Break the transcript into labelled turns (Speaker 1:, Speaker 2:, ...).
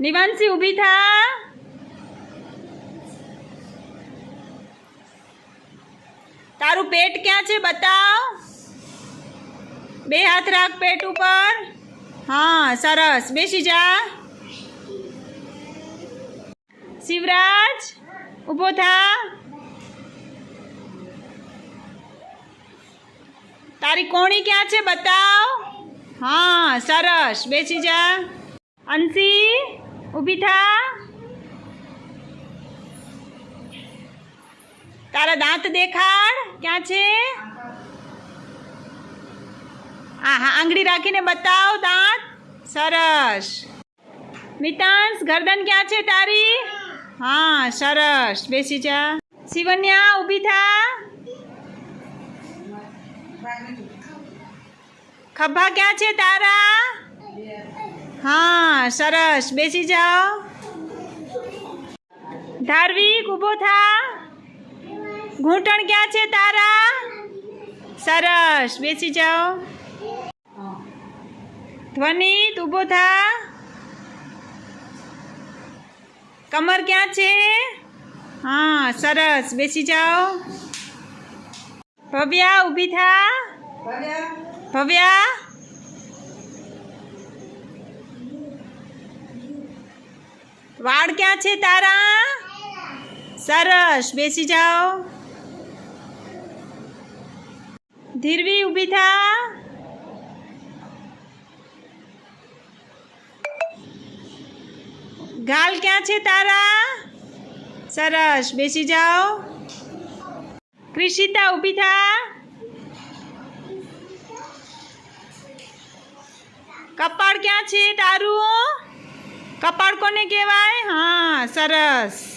Speaker 1: દિવાંશી ઊભી થા. તારું પેટ ક્યાં છે બતાવ. બે હાથ રાખ પેટ ઉપર. હા, સરસ. બેસી જા. શિવરાજ, ઊભો થા. તારી કોણી ક્યાં છે બતાવ. હા, સરસ. બેસી જા. અંશી ઊભી થા. તારા દાંત દેખાડ. ક્યાં છે? હા હા, આંગળી રાખીને બતાવ દાંત. સરસ. મિતાંશ, ગરદન ક્યાં છે તારી? હા, સરસ. બેસી જા. શિવન્યા, ઊભી થા. ખભા ક્યાં છે તારા? હા. સરસ. બેસી જાઓ. ધાર્વિક ઊભો થા. ઘૂંટણ ક્યાં છે તારા? સરસ. બેસી જાઓ. ધ્વનિત, ઊભો થા. કમર ક્યાં છે? હા, સરસ. બેસી જાઓ. ભવ્યા, ઊભી થા. ભવ્યા. વાળ ક્યાં છે તારા? સરસ, બેસી જાઓ. ધીરવી ઊભી થા. ગાલ ક્યાં છે તારા? સરસ, બેસી જાઓ. ક્રિશિતા ઊભી થા. કપાળ ક્યાં છે તારું? કપાળ કોને કહેવાય? હા સરસ.